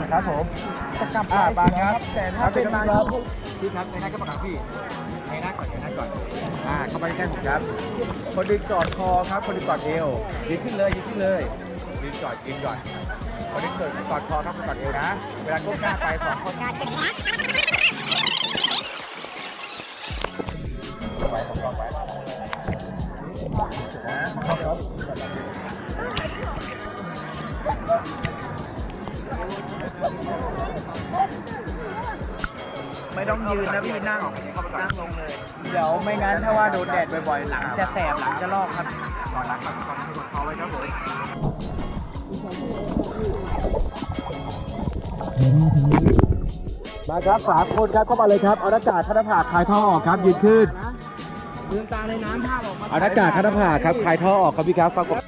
นะครับผมจกลับาบางครับแต่ถ้าเป็นบางพี่ครับในนั้นก็ประกับพี่ในนั้นก่อนในนั้นก่อนอ่าเข้าไปใกล้ผมครับ คนดึงกอดคอครับ คนดึงกอดเอวดึงขึ้นเลยดึงขึ้นเลยดึงกอดดึงกอดคนดึงกอดจอดคอครับกอดเอวนะ เวลาก้มหน้าไปสองคนไว้ของเราไว้ ไม่ต้องยืนนะพี่นั่งนั่งลงเลย เดี๋ยวไม่งั้นถ้าว่าโดนแดดบ่อยๆ หลังจะแสบหลังจะลอกครับก่อนหลังครับก่อนกอดคอไว้ครับผมมาครับสามคนครับเข้ามาเลยครับเอาหน้ากากคาดผากคลายท่อออกครับยืนขึ้นลืมตาในน้ำภาพออกมาเอาหน้ากากคาดผากครับคลายท่อออกครับพี่ครับฟังผม